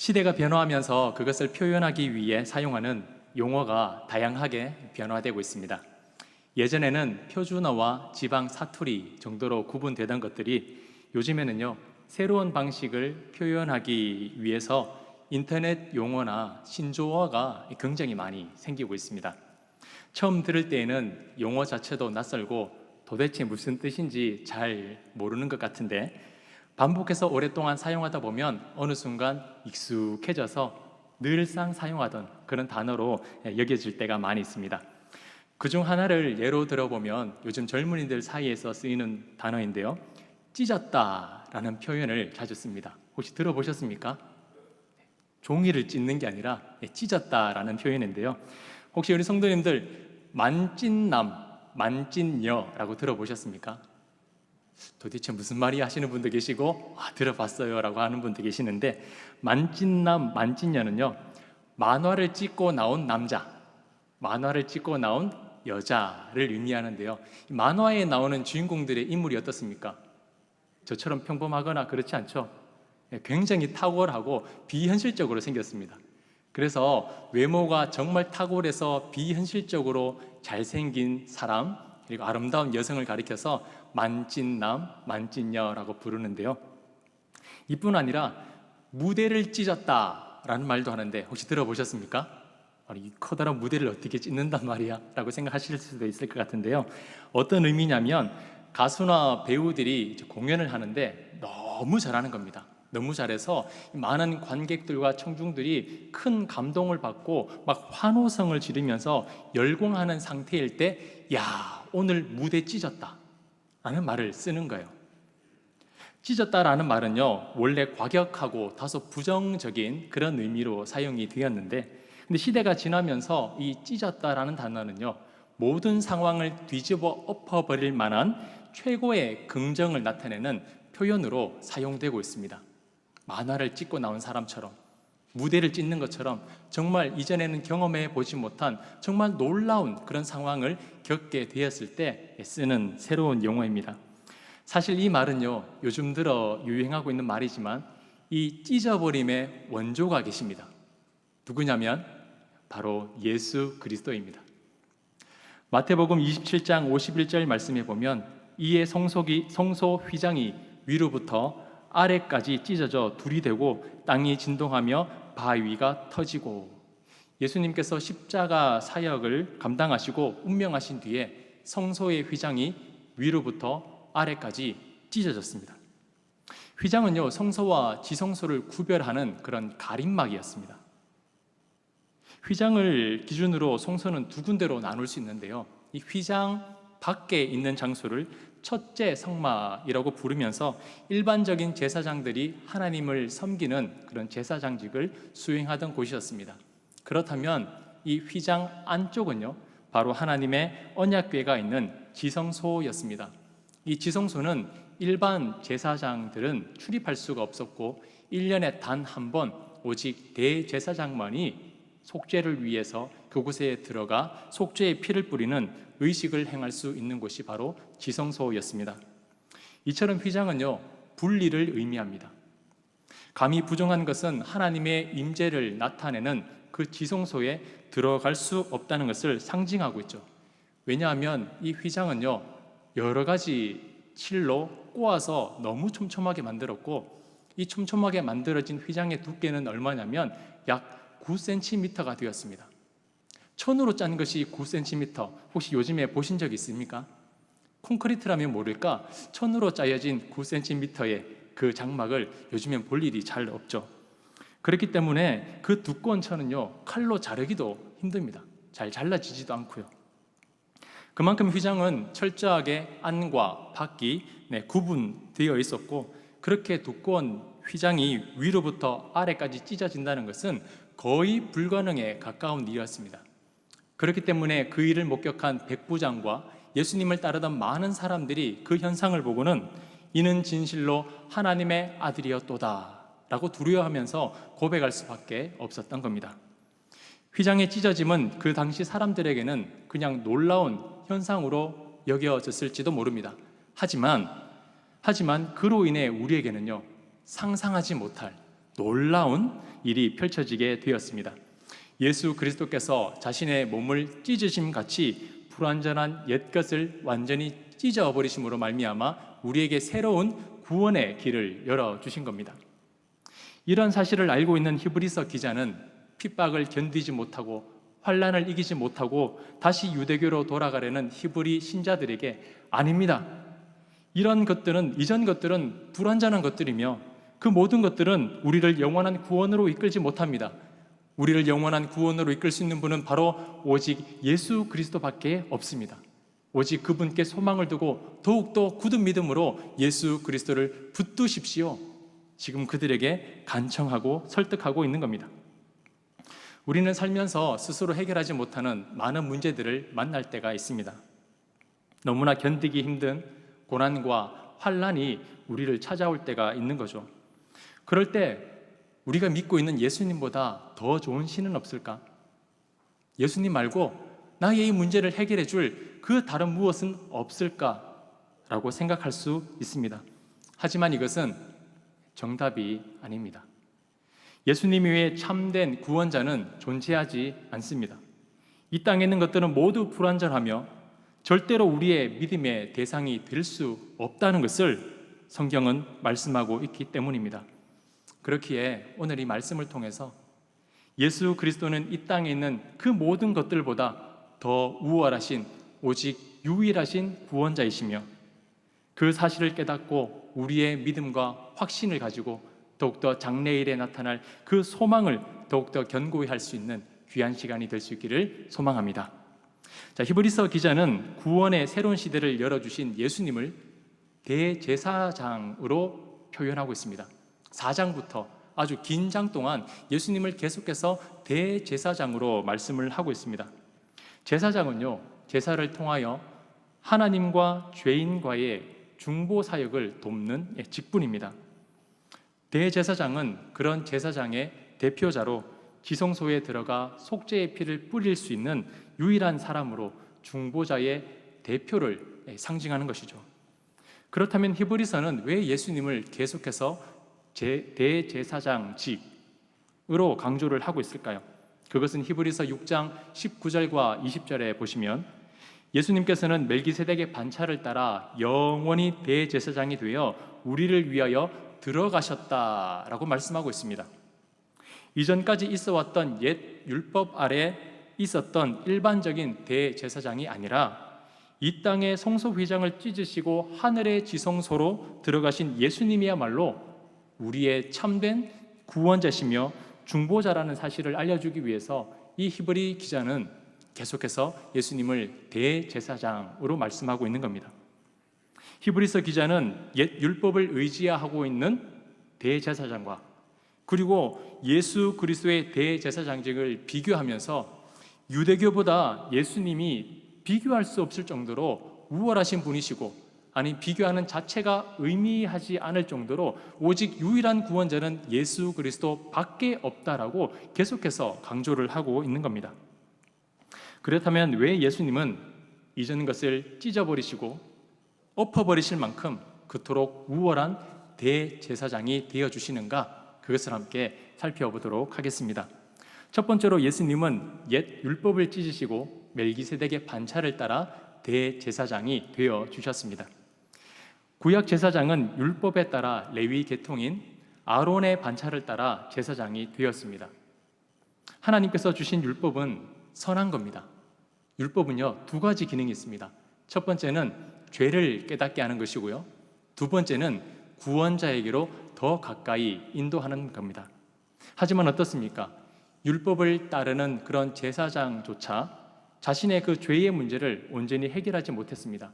시대가 변화하면서 그것을 표현하기 위해 사용하는 용어가 다양하게 변화되고 있습니다. 예전에는 표준어와 지방 사투리 정도로 구분되던 것들이 요즘에는요, 새로운 방식을 표현하기 위해서 인터넷 용어나 신조어가 굉장히 많이 생기고 있습니다. 처음 들을 때에는 용어 자체도 낯설고 도대체 무슨 뜻인지 잘 모르는 것 같은데 반복해서 오랫동안 사용하다 보면 어느 순간 익숙해져서 늘상 사용하던 그런 단어로 여겨질 때가 많이 있습니다. 그 중 하나를 예로 들어보면 요즘 젊은이들 사이에서 쓰이는 단어인데요. 찢었다라는 표현을 자주 씁니다. 혹시 들어보셨습니까? 종이를 찢는 게 아니라 찢었다라는 표현인데요. 혹시 우리 성도님들 만찢남, 만찢녀라고 들어보셨습니까? 도대체 무슨 말이 하시는 분도 계시고 아, 들어봤어요라고 하는 분도 계시는데 만찢남, 만찢녀는요 만화를 찍고 나온 남자, 만화를 찍고 나온 여자를 의미하는데요. 이 만화에 나오는 주인공들의 인물이 어떻습니까? 저처럼 평범하거나 그렇지 않죠. 예, 굉장히 탁월하고 비현실적으로 생겼습니다. 그래서 외모가 정말 탁월해서 비현실적으로 잘생긴 사람 그리고 아름다운 여성을 가리켜서 만찢남, 만찢녀라고 부르는데요. 이뿐 아니라 무대를 찢었다라는 말도 하는데 혹시 들어보셨습니까? 아니, 이 커다란 무대를 어떻게 찢는단 말이야? 라고 생각하실 수도 있을 것 같은데요. 어떤 의미냐면 가수나 배우들이 공연을 하는데 너무 잘하는 겁니다. 너무 잘해서 많은 관객들과 청중들이 큰 감동을 받고 막 환호성을 지르면서 열광하는 상태일 때, 야, 오늘 무대 찢었다. 라는 말을 쓰는 거예요. 찢었다라는 말은요, 원래 과격하고 다소 부정적인 그런 의미로 사용이 되었는데, 근데 시대가 지나면서 이 찢었다라는 단어는요, 모든 상황을 뒤집어 엎어버릴 만한 최고의 긍정을 나타내는 표현으로 사용되고 있습니다. 만화를 찍고 나온 사람처럼 무대를 찢는 것처럼 정말 이전에는 경험해 보지 못한 정말 놀라운 그런 상황을 겪게 되었을 때 쓰는 새로운 용어입니다. 사실 이 말은요, 요즘 들어 유행하고 있는 말이지만 이 찢어버림의 원조가 계십니다. 누구냐면 바로 예수 그리스도입니다. 마태복음 27장 51절 말씀에 보면 이에 성소기 성소 휘장이 위로부터 아래까지 찢어져 둘이 되고 땅이 진동하며 바위가 터지고 예수님께서 십자가 사역을 감당하시고 운명하신 뒤에 성소의 휘장이 위로부터 아래까지 찢어졌습니다. 휘장은요 성소와 지성소를 구별하는 그런 가림막이었습니다. 휘장을 기준으로 성소는 두 군데로 나눌 수 있는데요. 이 휘장 밖에 있는 장소를 첫째 성막이라고 부르면서 일반적인 제사장들이 하나님을 섬기는 그런 제사장직을 수행하던 곳이었습니다. 그렇다면 이 휘장 안쪽은요, 바로 하나님의 언약궤가 있는 지성소였습니다. 이 지성소는 일반 제사장들은 출입할 수가 없었고 1년에 단 한 번 오직 대제사장만이 속죄를 위해서 그곳에 들어가 속죄의 피를 뿌리는 의식을 행할 수 있는 곳이 바로 지성소였습니다. 이처럼 휘장은요 분리를 의미합니다. 감히 부정한 것은 하나님의 임재를 나타내는 그 지성소에 들어갈 수 없다는 것을 상징하고 있죠. 왜냐하면 이 휘장은요 여러 가지 실로 꼬아서 너무 촘촘하게 만들었고 이 촘촘하게 만들어진 휘장의 두께는 얼마냐면 약 9cm가 되었습니다. 천으로 짠 것이 9cm. 혹시 요즘에 보신 적 있습니까? 콘크리트라면 모를까? 천으로 짜여진 9cm의 그 장막을 요즘엔 볼 일이 잘 없죠. 그렇기 때문에 그 두꺼운 천은요, 칼로 자르기도 힘듭니다. 잘 잘라지지도 않고요. 그만큼 휘장은 철저하게 안과 밖이 네, 구분되어 있었고, 그렇게 두꺼운 휘장이 위로부터 아래까지 찢어진다는 것은 거의 불가능에 가까운 일이었습니다. 그렇기 때문에 그 일을 목격한 백부장과 예수님을 따르던 많은 사람들이 그 현상을 보고는 이는 진실로 하나님의 아들이었도다 라고 두려워하면서 고백할 수밖에 없었던 겁니다. 휘장의 찢어짐은 그 당시 사람들에게는 그냥 놀라운 현상으로 여겨졌을지도 모릅니다. 하지만 하지만 그로 인해 우리에게는요 상상하지 못할 놀라운 일이 펼쳐지게 되었습니다. 예수 그리스도께서 자신의 몸을 찢으심 같이 불완전한 옛것을 완전히 찢어 버리심으로 말미암아 우리에게 새로운 구원의 길을 열어 주신 겁니다. 이런 사실을 알고 있는 히브리서 기자는 핍박을 견디지 못하고 환란을 이기지 못하고 다시 유대교로 돌아가려는 히브리 신자들에게 아닙니다. 이런 것들은 이전 것들은 불완전한 것들이며 그 모든 것들은 우리를 영원한 구원으로 이끌지 못합니다. 우리를 영원한 구원으로 이끌 수 있는 분은 바로 오직 예수 그리스도밖에 없습니다. 오직 그분께 소망을 두고 더욱더 굳은 믿음으로 예수 그리스도를 붙드십시오. 지금 그들에게 간청하고 설득하고 있는 겁니다. 우리는 살면서 스스로 해결하지 못하는 많은 문제들을 만날 때가 있습니다. 너무나 견디기 힘든 고난과 환란이 우리를 찾아올 때가 있는 거죠. 그럴 때 우리가 믿고 있는 예수님보다 더 좋은 신은 없을까? 예수님 말고 나의 이 문제를 해결해 줄 그 다른 무엇은 없을까 라고 생각할 수 있습니다. 하지만 이것은 정답이 아닙니다. 예수님 외에 참된 구원자는 존재하지 않습니다. 이 땅에 있는 것들은 모두 불완전하며 절대로 우리의 믿음의 대상이 될 수 없다는 것을 성경은 말씀하고 있기 때문입니다. 그렇기에 오늘 이 말씀을 통해서 예수 그리스도는 이 땅에 있는 그 모든 것들보다 더 우월하신 오직 유일하신 구원자이시며 그 사실을 깨닫고 우리의 믿음과 확신을 가지고 더욱더 장래일에 나타날 그 소망을 더욱더 견고히 할 수 있는 귀한 시간이 될 수 있기를 소망합니다. 자, 히브리서 기자는 구원의 새로운 시대를 열어주신 예수님을 대제사장으로 표현하고 있습니다. 4장부터 아주 긴 장 동안 예수님을 계속해서 대제사장으로 말씀을 하고 있습니다. 제사장은요, 제사를 통하여 하나님과 죄인과의 중보 사역을 돕는 직분입니다. 대제사장은 그런 제사장의 대표자로 지성소에 들어가 속죄의 피를 뿌릴 수 있는 유일한 사람으로 중보자의 대표를 상징하는 것이죠. 그렇다면 히브리서는 왜 예수님을 계속해서 대제사장직으로 강조를 하고 있을까요? 그것은 히브리서 6장 19절과 20절에 보시면 예수님께서는 멜기세덱의 반차를 따라 영원히 대제사장이 되어 우리를 위하여 들어가셨다라고 말씀하고 있습니다. 이전까지 있어 왔던 옛 율법 아래 있었던 일반적인 대제사장이 아니라 이 땅의 성소 휘장을 찢으시고 하늘의 지성소로 들어가신 예수님이야말로 우리의 참된 구원자시며 중보자라는 사실을 알려주기 위해서 이 히브리 기자는 계속해서 예수님을 대제사장으로 말씀하고 있는 겁니다. 히브리서 기자는 옛 율법을 의지하고 있는 대제사장과 그리고 예수 그리스도의 대제사장직을 비교하면서 유대교보다 예수님이 비교할 수 없을 정도로 우월하신 분이시고 아니 비교하는 자체가 의미하지 않을 정도로 오직 유일한 구원자는 예수 그리스도 밖에 없다라고 계속해서 강조를 하고 있는 겁니다. 그렇다면 왜 예수님은 이전 것을 찢어버리시고 엎어버리실 만큼 그토록 우월한 대제사장이 되어 주시는가 그것을 함께 살펴보도록 하겠습니다. 첫 번째로 예수님은 옛 율법을 찢으시고 멜기세덱의 반차를 따라 대제사장이 되어 주셨습니다. 구약 제사장은 율법에 따라 레위 계통인 아론의 반차를 따라 제사장이 되었습니다. 하나님께서 주신 율법은 선한 겁니다. 율법은요, 두 가지 기능이 있습니다. 첫 번째는 죄를 깨닫게 하는 것이고요. 두 번째는 구원자에게로 더 가까이 인도하는 겁니다. 하지만 어떻습니까? 율법을 따르는 그런 제사장조차 자신의 그 죄의 문제를 온전히 해결하지 못했습니다.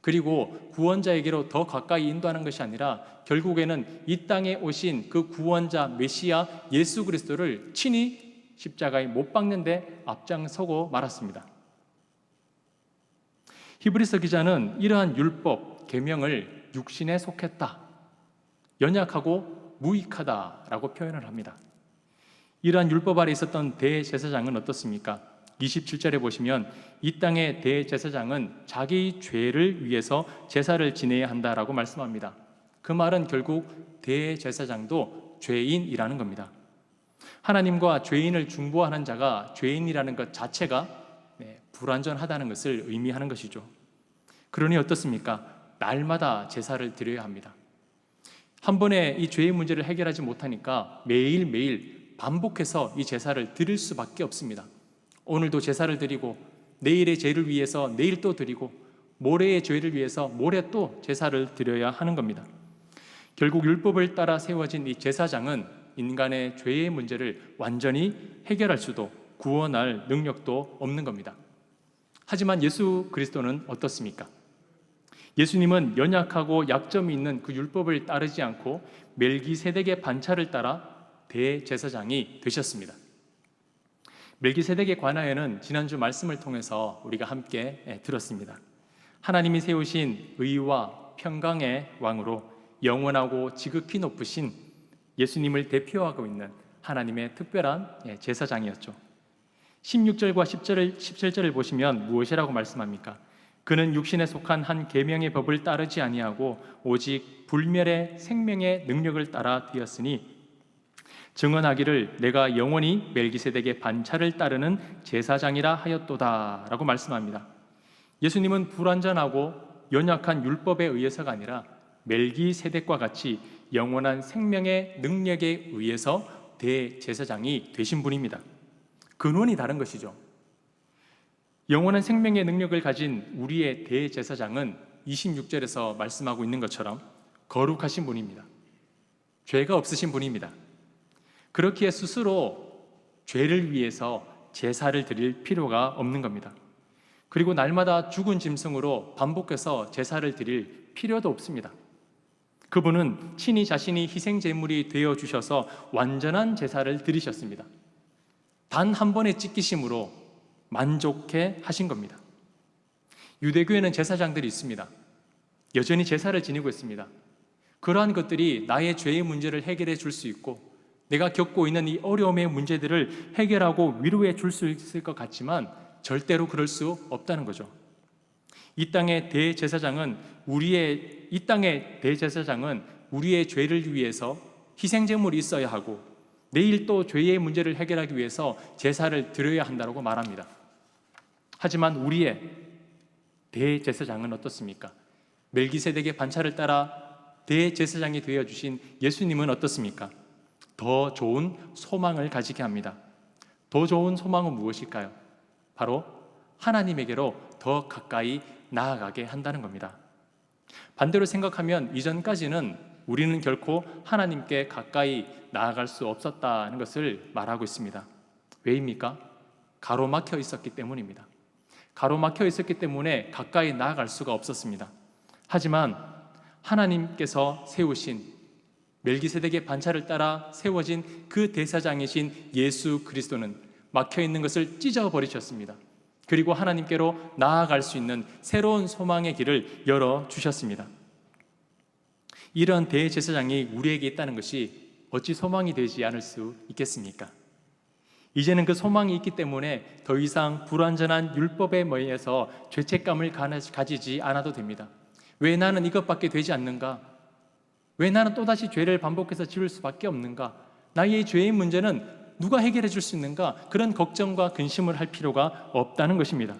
그리고 구원자에게로 더 가까이 인도하는 것이 아니라 결국에는 이 땅에 오신 그 구원자 메시아 예수 그리스도를 친히 십자가에 못 박는데 앞장서고 말았습니다. 히브리서 기자는 이러한 율법 계명을 육신에 속했다. 연약하고 무익하다라고 표현을 합니다. 이러한 율법 아래 있었던 대제사장은 어떻습니까? 27절에 보시면 이 땅의 대제사장은 자기 죄를 위해서 제사를 지내야 한다라고 말씀합니다. 그 말은 결국 대제사장도 죄인이라는 겁니다. 하나님과 죄인을 중보하는 자가 죄인이라는 것 자체가 네, 불완전하다는 것을 의미하는 것이죠. 그러니 어떻습니까? 날마다 제사를 드려야 합니다. 한 번에 이 죄의 문제를 해결하지 못하니까 매일매일 반복해서 이 제사를 드릴 수밖에 없습니다. 오늘도 제사를 드리고 내일의 죄를 위해서 내일 또 드리고 모레의 죄를 위해서 모레 또 제사를 드려야 하는 겁니다. 결국 율법을 따라 세워진 이 제사장은 인간의 죄의 문제를 완전히 해결할 수도 구원할 능력도 없는 겁니다. 하지만 예수 그리스도는 어떻습니까? 예수님은 연약하고 약점이 있는 그 율법을 따르지 않고 멜기세덱의 반차를 따라 대제사장이 되셨습니다. 멜기세덱에 관하여는 지난주 말씀을 통해서 우리가 함께 예, 들었습니다. 하나님이 세우신 의와 평강의 왕으로 영원하고 지극히 높으신 예수님을 대표하고 있는 하나님의 특별한 예, 제사장이었죠. 16절과 10절을 17절을 보시면 무엇이라고 말씀합니까? 그는 육신에 속한 한 계명의 법을 따르지 아니하고 오직 불멸의 생명의 능력을 따라 되었으니 증언하기를 내가 영원히 멜기세덱의 반차를 따르는 제사장이라 하였도다라고 말씀합니다. 예수님은 불완전하고 연약한 율법에 의해서가 아니라 멜기세덱과 같이 영원한 생명의 능력에 의해서 대제사장이 되신 분입니다. 근원이 다른 것이죠. 영원한 생명의 능력을 가진 우리의 대제사장은 26절에서 말씀하고 있는 것처럼 거룩하신 분입니다. 죄가 없으신 분입니다. 그렇기에 스스로 죄를 위해서 제사를 드릴 필요가 없는 겁니다. 그리고 날마다 죽은 짐승으로 반복해서 제사를 드릴 필요도 없습니다. 그분은 친히 자신이 희생 제물이 되어 주셔서 완전한 제사를 드리셨습니다. 단 한 번의 찢기심으로 만족해 하신 겁니다. 유대교에는 제사장들이 있습니다. 여전히 제사를 지니고 있습니다. 그러한 것들이 나의 죄의 문제를 해결해 줄 수 있고 내가 겪고 있는 이 어려움의 문제들을 해결하고 위로해 줄 수 있을 것 같지만 절대로 그럴 수 없다는 거죠. 이 땅의 대제사장은 우리의 이 땅의 대제사장은 우리의 죄를 위해서 희생 제물이 있어야 하고 내일 또 죄의 문제를 해결하기 위해서 제사를 드려야 한다고 말합니다. 하지만 우리의 대제사장은 어떻습니까? 멜기세덱의 반차를 따라 대제사장이 되어 주신 예수님은 어떻습니까? 더 좋은 소망을 가지게 합니다. 더 좋은 소망은 무엇일까요? 바로 하나님에게로 더 가까이 나아가게 한다는 겁니다. 반대로 생각하면 이전까지는 우리는 결코 하나님께 가까이 나아갈 수 없었다는 것을 말하고 있습니다. 왜입니까? 가로막혀 있었기 때문입니다. 가로막혀 있었기 때문에 가까이 나아갈 수가 없었습니다. 하지만 하나님께서 세우신 멜기세덱의 반차를 따라 세워진 그 대사장이신 예수 그리스도는 막혀 있는 것을 찢어 버리셨습니다. 그리고 하나님께로 나아갈 수 있는 새로운 소망의 길을 열어 주셨습니다. 이런 대제사장이 우리에게 있다는 것이 어찌 소망이 되지 않을 수 있겠습니까? 이제는 그 소망이 있기 때문에 더 이상 불완전한 율법에 의해서 죄책감을 가지지 않아도 됩니다. 왜 나는 이것밖에 되지 않는가? 왜 나는 또다시 죄를 반복해서 지을 수밖에 없는가? 나의 죄의 문제는 누가 해결해 줄 수 있는가? 그런 걱정과 근심을 할 필요가 없다는 것입니다.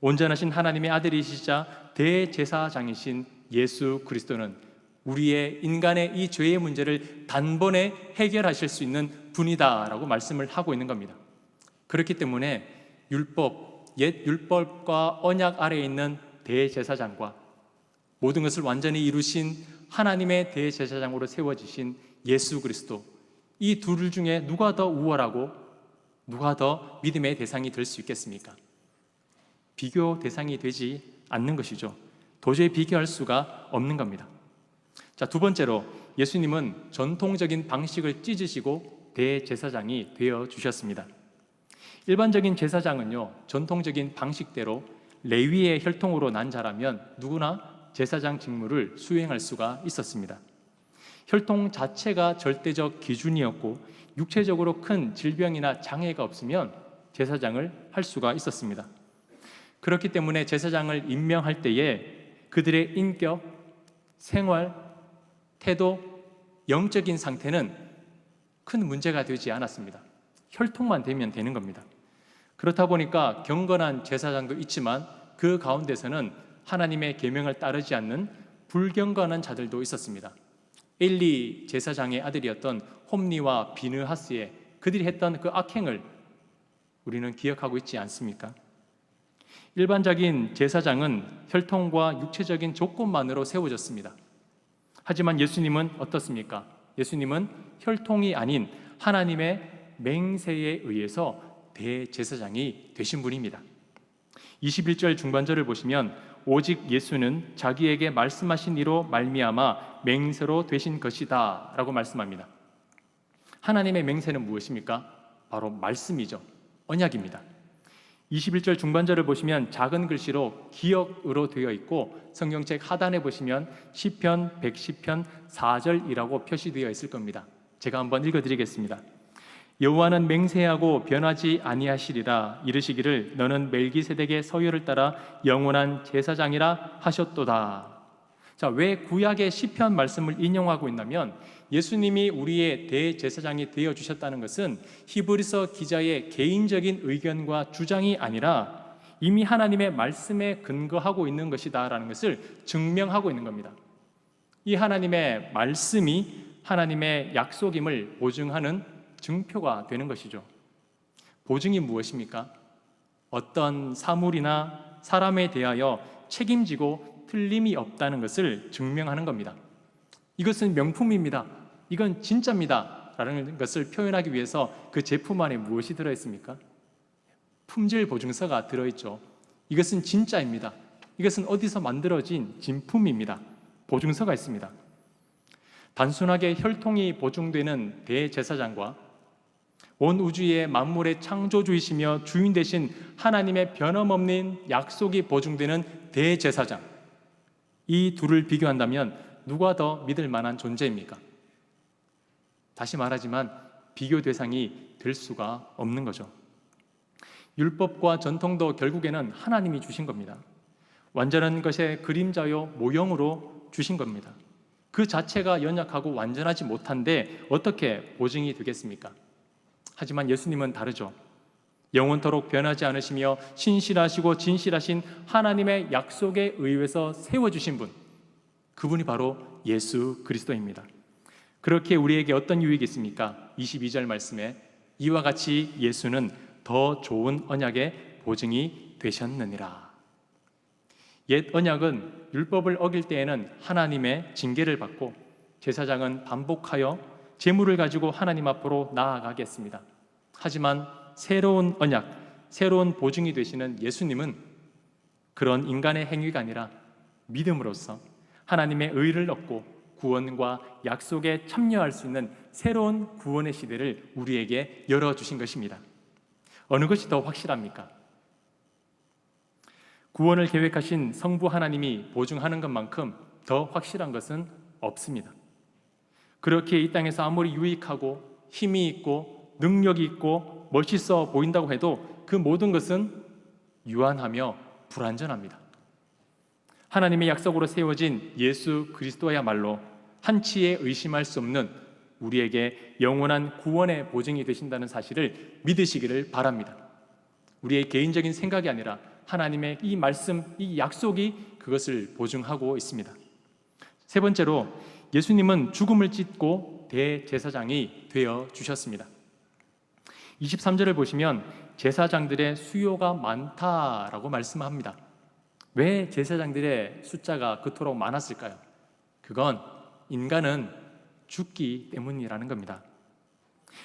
온전하신 하나님의 아들이시자 대제사장이신 예수 그리스도는 우리의 인간의 이 죄의 문제를 단번에 해결하실 수 있는 분이다라고 말씀을 하고 있는 겁니다. 그렇기 때문에 율법, 옛 율법과 언약 아래에 있는 대제사장과 모든 것을 완전히 이루신 하나님의 대제사장으로 세워지신 예수 그리스도 이 둘 중에 누가 더 우월하고 누가 더 믿음의 대상이 될 수 있겠습니까? 비교 대상이 되지 않는 것이죠. 도저히 비교할 수가 없는 겁니다. 자, 두 번째로 예수님은 전통적인 방식을 찢으시고 대제사장이 되어 주셨습니다. 일반적인 제사장은요, 전통적인 방식대로 레위의 혈통으로 난 자라면 누구나 제사장 직무를 수행할 수가 있었습니다. 혈통 자체가 절대적 기준이었고 육체적으로 큰 질병이나 장애가 없으면 제사장을 할 수가 있었습니다. 그렇기 때문에 제사장을 임명할 때에 그들의 인격, 생활, 태도, 영적인 상태는 큰 문제가 되지 않았습니다. 혈통만 되면 되는 겁니다. 그렇다 보니까 경건한 제사장도 있지만 그 가운데서는 하나님의 계명을 따르지 않는 불경건한 자들도 있었습니다. 엘리 제사장의 아들이었던 홈니와 비느하스의 그들이 했던 그 악행을 우리는 기억하고 있지 않습니까? 일반적인 제사장은 혈통과 육체적인 조건만으로 세워졌습니다. 하지만 예수님은 어떻습니까? 예수님은 혈통이 아닌 하나님의 맹세에 의해서 대제사장이 되신 분입니다. 21절 중반절을 보시면 오직 예수는 자기에게 말씀하신 이로 말미암아 맹세로 되신 것이다라고 말씀합니다. 하나님의 맹세는 무엇입니까? 바로 말씀이죠. 언약입니다. 21절 중반절을 보시면 작은 글씨로 기억으로 되어 있고 성경책 하단에 보시면 시편 110편 4절이라고 표시되어 있을 겁니다. 제가 한번 읽어 드리겠습니다. 여호와는 맹세하고 변하지 아니하시리라 이르시기를 너는 멜기세덱의 서열을 따라 영원한 제사장이라 하셨도다. 자, 왜 구약의 시편 말씀을 인용하고 있냐면 예수님이 우리의 대제사장이 되어 주셨다는 것은 히브리서 기자의 개인적인 의견과 주장이 아니라 이미 하나님의 말씀에 근거하고 있는 것이다라는 것을 증명하고 있는 겁니다. 이 하나님의 말씀이 하나님의 약속임을 보증하는 증표가 되는 것이죠. 보증이 무엇입니까? 어떤 사물이나 사람에 대하여 책임지고 틀림이 없다는 것을 증명하는 겁니다. 이것은 명품입니다. 이건 진짜입니다. 라는 것을 표현하기 위해서 그 제품 안에 무엇이 들어있습니까? 품질 보증서가 들어있죠. 이것은 진짜입니다. 이것은 어디서 만들어진 진품입니다. 보증서가 있습니다. 단순하게 혈통이 보증되는 대제사장과 온 우주의 만물의 창조주이시며 주인 되신 하나님의 변함없는 약속이 보증되는 대제사장. 이 둘을 비교한다면 누가 더 믿을 만한 존재입니까? 다시 말하지만 비교 대상이 될 수가 없는 거죠. 율법과 전통도 결국에는 하나님이 주신 겁니다. 완전한 것의 그림자요 모형으로 주신 겁니다. 그 자체가 연약하고 완전하지 못한데 어떻게 보증이 되겠습니까? 하지만 예수님은 다르죠. 영원토록 변하지 않으시며 신실하시고 진실하신 하나님의 약속에 의해서 세워주신 분, 그분이 바로 예수 그리스도입니다. 그렇게 우리에게 어떤 유익이 있습니까? 22절 말씀에 이와 같이 예수는 더 좋은 언약의 보증이 되셨느니라. 옛 언약은 율법을 어길 때에는 하나님의 징계를 받고 제사장은 반복하여 재물을 가지고 하나님 앞으로 나아가겠습니다. 하지만 새로운 언약, 새로운 보증이 되시는 예수님은 그런 인간의 행위가 아니라 믿음으로써 하나님의 의를 얻고 구원과 약속에 참여할 수 있는 새로운 구원의 시대를 우리에게 열어주신 것입니다. 어느 것이 더 확실합니까? 구원을 계획하신 성부 하나님이 보증하는 것만큼 더 확실한 것은 없습니다. 그렇게 이 땅에서 아무리 유익하고 힘이 있고 능력이 있고 멋있어 보인다고 해도 그 모든 것은 유한하며 불완전합니다. 하나님의 약속으로 세워진 예수 그리스도야말로 한치의 의심할 수 없는 우리에게 영원한 구원의 보증이 되신다는 사실을 믿으시기를 바랍니다. 우리의 개인적인 생각이 아니라 하나님의 이 말씀, 이 약속이 그것을 보증하고 있습니다. 세 번째로 예수님은 죽음을 찢고 대제사장이 되어 주셨습니다. 23절을 보시면 제사장들의 수요가 많다라고 말씀합니다. 왜 제사장들의 숫자가 그토록 많았을까요? 그건 인간은 죽기 때문이라는 겁니다.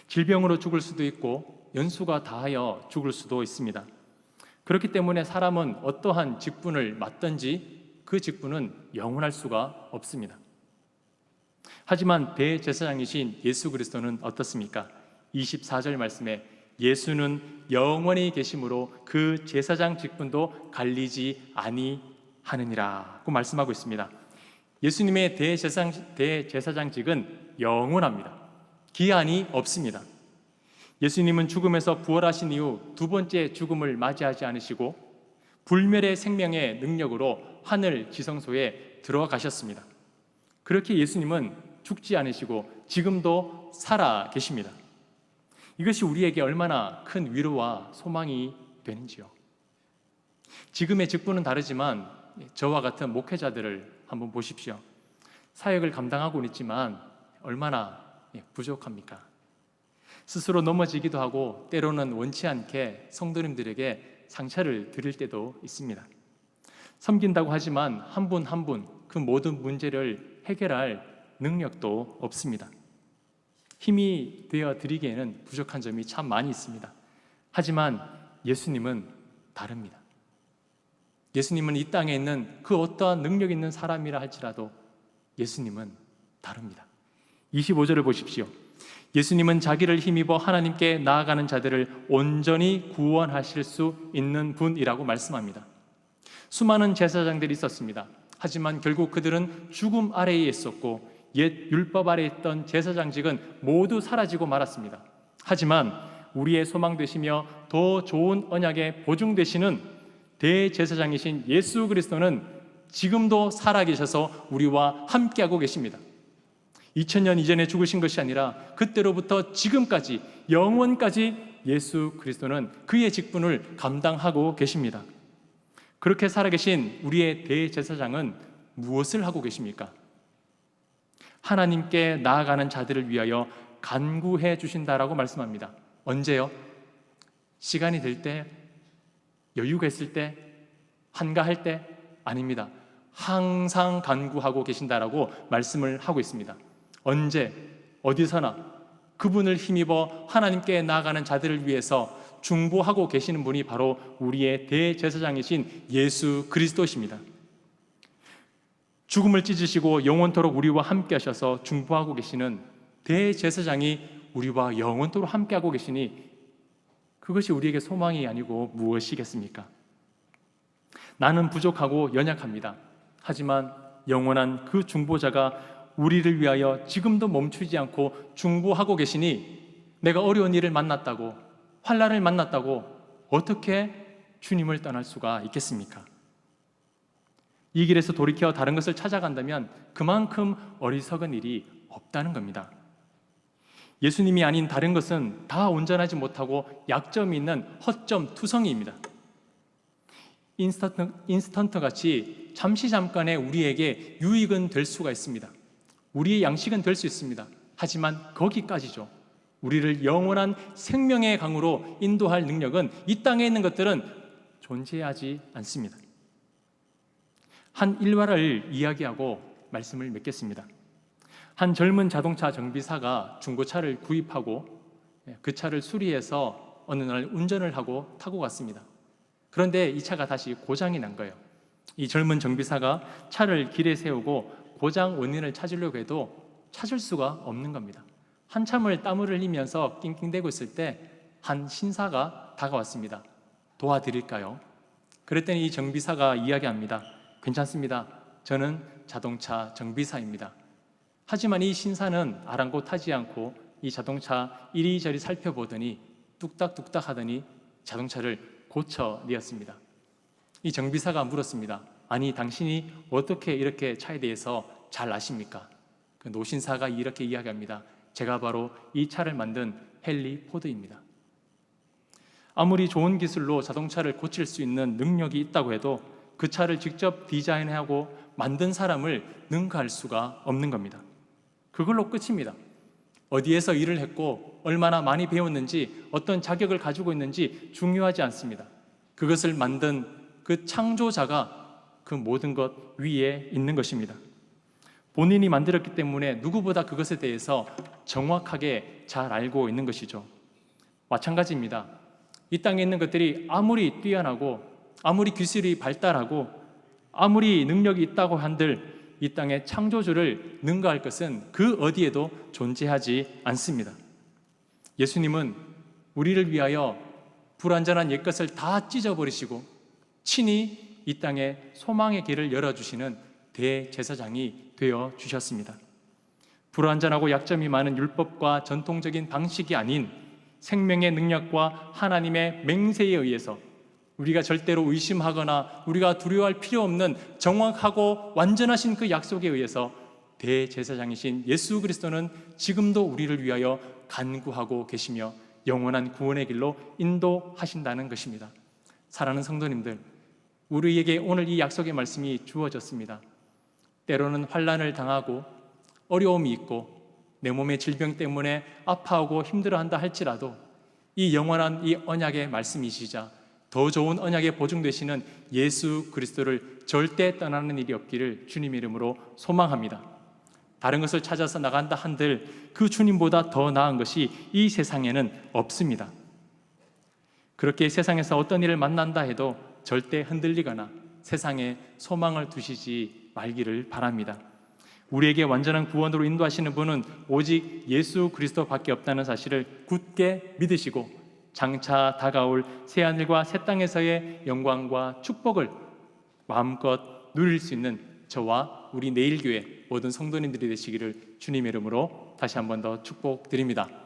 질병으로 죽을 수도 있고 연수가 다하여 죽을 수도 있습니다. 그렇기 때문에 사람은 어떠한 직분을 맡든지 그 직분은 영원할 수가 없습니다. 하지만 대제사장이신 예수 그리스도는 어떻습니까? 24절 말씀에 예수는 영원히 계심으로 그 제사장 직분도 갈리지 아니하느니라고 말씀하고 있습니다. 예수님의 대제사장, 대제사장직은 영원합니다. 기한이 없습니다. 예수님은 죽음에서 부활하신 이후 두 번째 죽음을 맞이하지 않으시고 불멸의 생명의 능력으로 하늘 지성소에 들어가셨습니다. 그렇게 예수님은 죽지 않으시고 지금도 살아 계십니다. 이것이 우리에게 얼마나 큰 위로와 소망이 되는지요. 지금의 직분은 다르지만 저와 같은 목회자들을 한번 보십시오. 사역을 감당하고는 있지만 얼마나 예, 부족합니까? 스스로 넘어지기도 하고 때로는 원치 않게 성도님들에게 상처를 드릴 때도 있습니다. 섬긴다고 하지만 한 분 한 분 그 모든 문제를 해결할 능력도 없습니다. 힘이 되어 드리기에는 부족한 점이 참 많이 있습니다. 하지만 예수님은 다릅니다. 예수님은 이 땅에 있는 그 어떠한 능력 있는 사람이라 할지라도 예수님은 다릅니다. 25절을 보십시오. 예수님은 자기를 힘입어 하나님께 나아가는 자들을 온전히 구원하실 수 있는 분이라고 말씀합니다. 수많은 제사장들이 있었습니다. 하지만 결국 그들은 죽음 아래에 있었고 옛 율법 아래 있던 제사장직은 모두 사라지고 말았습니다. 하지만 우리의 소망 되시며 더 좋은 언약에 보증 되시는 대제사장이신 예수 그리스도는 지금도 살아계셔서 우리와 함께하고 계십니다. 2000년 이전에 죽으신 것이 아니라 그때로부터 지금까지 영원까지 예수 그리스도는 그의 직분을 감당하고 계십니다. 그렇게 살아계신 우리의 대제사장은 무엇을 하고 계십니까? 하나님께 나아가는 자들을 위하여 간구해 주신다라고 말씀합니다. 언제요? 시간이 될 때, 여유가 있을 때, 한가할 때 아닙니다. 항상 간구하고 계신다라고 말씀을 하고 있습니다. 언제 어디서나 그분을 힘입어 하나님께 나아가는 자들을 위해서 중보하고 계시는 분이 바로 우리의 대제사장이신 예수 그리스도십니다. 죽음을 찢으시고 영원토록 우리와 함께 하셔서 중보하고 계시는 대제사장이 우리와 영원토록 함께 하고 계시니 그것이 우리에게 소망이 아니고 무엇이겠습니까? 나는 부족하고 연약합니다. 하지만 영원한 그 중보자가 우리를 위하여 지금도 멈추지 않고 중보하고 계시니 내가 어려운 일을 만났다고 환란을 만났다고 어떻게 주님을 떠날 수가 있겠습니까? 이 길에서 돌이켜 다른 것을 찾아간다면 그만큼 어리석은 일이 없다는 겁니다. 예수님이 아닌 다른 것은 다 온전하지 못하고 약점이 있는 허점 투성이입니다. 인스턴트, 인스턴트 같이 잠시 잠깐의 우리에게 유익은 될 수가 있습니다. 우리의 양식은 될 수 있습니다. 하지만 거기까지죠. 우리를 영원한 생명의 강으로 인도할 능력은 이 땅에 있는 것들은 존재하지 않습니다. 한 일화를 이야기하고 말씀을 맺겠습니다. 한 젊은 자동차 정비사가 중고차를 구입하고 그 차를 수리해서 어느 날 운전을 하고 타고 갔습니다. 그런데 이 차가 다시 고장이 난 거예요. 이 젊은 정비사가 차를 길에 세우고 고장 원인을 찾으려고 해도 찾을 수가 없는 겁니다. 한참을 땀을 흘리면서 낑낑대고 있을 때 한 신사가 다가왔습니다. 도와드릴까요? 그랬더니 이 정비사가 이야기합니다. 괜찮습니다. 저는 자동차 정비사입니다. 하지만 이 신사는 아랑곳하지 않고 이 자동차 이리저리 살펴보더니 뚝딱뚝딱 하더니 자동차를 고쳐내었습니다. 이 정비사가 물었습니다. 아니 당신이 어떻게 이렇게 차에 대해서 잘 아십니까? 그 노신사가 이렇게 이야기합니다. 제가 바로 이 차를 만든 헨리 포드입니다. 아무리 좋은 기술로 자동차를 고칠 수 있는 능력이 있다고 해도 그 차를 직접 디자인하고 만든 사람을 능가할 수가 없는 겁니다. 그걸로 끝입니다. 어디에서 일을 했고 얼마나 많이 배웠는지 어떤 자격을 가지고 있는지 중요하지 않습니다. 그것을 만든 그 창조자가 그 모든 것 위에 있는 것입니다. 본인이 만들었기 때문에 누구보다 그것에 대해서 정확하게 잘 알고 있는 것이죠. 마찬가지입니다. 이 땅에 있는 것들이 아무리 뛰어나고 아무리 기술이 발달하고 아무리 능력이 있다고 한들 이 땅의 창조주를 능가할 것은 그 어디에도 존재하지 않습니다. 예수님은 우리를 위하여 불완전한 옛것을 다 찢어버리시고 친히 이 땅에 소망의 길을 열어주시는 대제사장이 되어 주셨습니다. 불완전하고 약점이 많은 율법과 전통적인 방식이 아닌 생명의 능력과 하나님의 맹세에 의해서 우리가 절대로 의심하거나 우리가 두려워할 필요 없는 정확하고 완전하신 그 약속에 의해서 대제사장이신 예수 그리스도는 지금도 우리를 위하여 간구하고 계시며 영원한 구원의 길로 인도하신다는 것입니다. 사랑하는 성도님들, 우리에게 오늘 이 약속의 말씀이 주어졌습니다. 때로는 환란을 당하고 어려움이 있고 내 몸의 질병 때문에 아파하고 힘들어한다 할지라도 이 영원한 이 언약의 말씀이시자 더 좋은 언약에 보증되시는 예수 그리스도를 절대 떠나는 일이 없기를 주님 이름으로 소망합니다. 다른 것을 찾아서 나간다 한들 그 주님보다 더 나은 것이 이 세상에는 없습니다. 그렇게 세상에서 어떤 일을 만난다 해도 절대 흔들리거나 세상에 소망을 두시지 말기를 바랍니다. 우리에게 완전한 구원으로 인도하시는 분은 오직 예수 그리스도밖에 없다는 사실을 굳게 믿으시고 장차 다가올 새 하늘과 새 땅에서의 영광과 축복을 마음껏 누릴 수 있는 저와 우리 내일교회 모든 성도님들이 되시기를 주님의 이름으로 다시 한 번 더 축복드립니다.